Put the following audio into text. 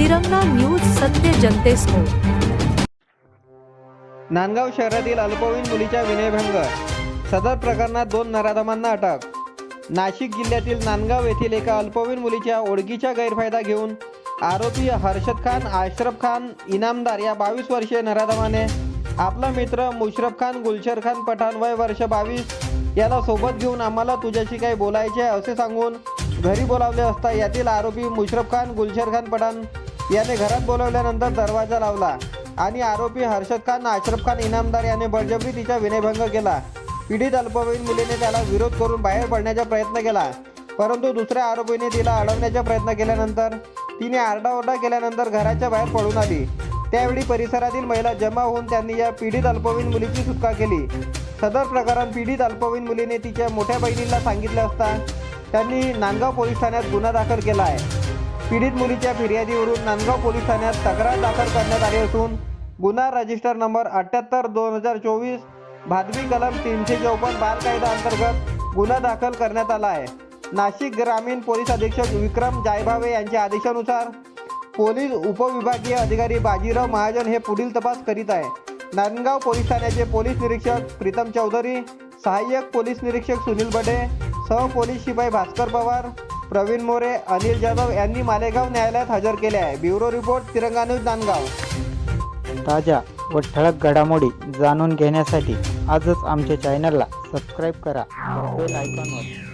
तिरंगा न्यूज सत्य जनतेसमोर नांदगाव शहरातील अल्पवयीन मुलीच्या विनयभंग. सदर प्रकरणात दोन नराधमांना अटक. नाशिक जिल्ह्यातील नांदगाव येथील एका अल्पवयीन मुलीच्या ओळखीचा गैरफायदा घेऊन आरोपी हर्षद खान आशरफ खान इनामदार या बावीस वर्षीय नराधमाने आपला मित्र मुशरफ खान गुलशर खान पठाण वय वर्ष बावीस याला सोबत घेऊन आम्हाला तुझ्याशी काही बोलायचे आहे असे सांगून घरी बोलावले असता यातील आरोपी मुशरफ खान गुलशर खान पठाण याने घरात बोलवल्यानंतर दरवाजा लावला आणि आरोपी हर्षद खान अशरफ खान इनामदार याने बळजबरी तिचा विनयभंग केला. पीडित अल्पवयीन मुलीने त्याला विरोध करून बाहेर पडण्याचा प्रयत्न केला. परंतु दुसऱ्या आरोपीने तिला अडवण्याचा प्रयत्न केल्यानंतर तिने आरडाओरडा केल्यानंतर घराच्या बाहेर पडून आली. त्यावेळी परिसरातील महिला जमा होऊन त्यांनी या पीडित अल्पवयीन मुलीची सुटका केली. सदर प्रकरण पीडित अल्पवयीन मुलीने तिच्या मोठ्या बहिणीला सांगितले असता त्यांनी नांदगाव पोलीस ठाण्यात गुन्हा दाखल केला आहे. पीडित मुलीच्या फिर्यादीवरून नांदगाव पोलीस ठाण्यात तक्रार दाखल करण्यात आली असून गुन्हा रजिस्टर नंबर अठ्ठ्याहत्तर दोन हजार चोवीस भादवी कलम तीनशे चौपन्न बाल कायदा अंतर्गत गुन्हा दाखल करण्यात आला आहे. नाशिक ग्रामीण पोलीस अधीक्षक विक्रम जायभावे यांच्या आदेशानुसार पोलीस उपविभागीय अधिकारी बाजीराव महाजन हे पुढील तपास करीत आहे. नांदगाव पोलीस ठाण्याचे पोलीस निरीक्षक प्रीतम चौधरी सहाय्यक पोलीस निरीक्षक सुनील बडे सह पोलीस शिपाई भास्कर पवार प्रवीण मोरे अनिल जाधव यांनी मालेगाव न्यायालयात हजर केले आहे. Bureau report Tiranga news Nandgaon. ताज्या व ठळक घडामोडी जाणून घेण्यासाठी आजच आमच्या चॅनलला सबस्क्राईब करा. बेल आयकॉनवर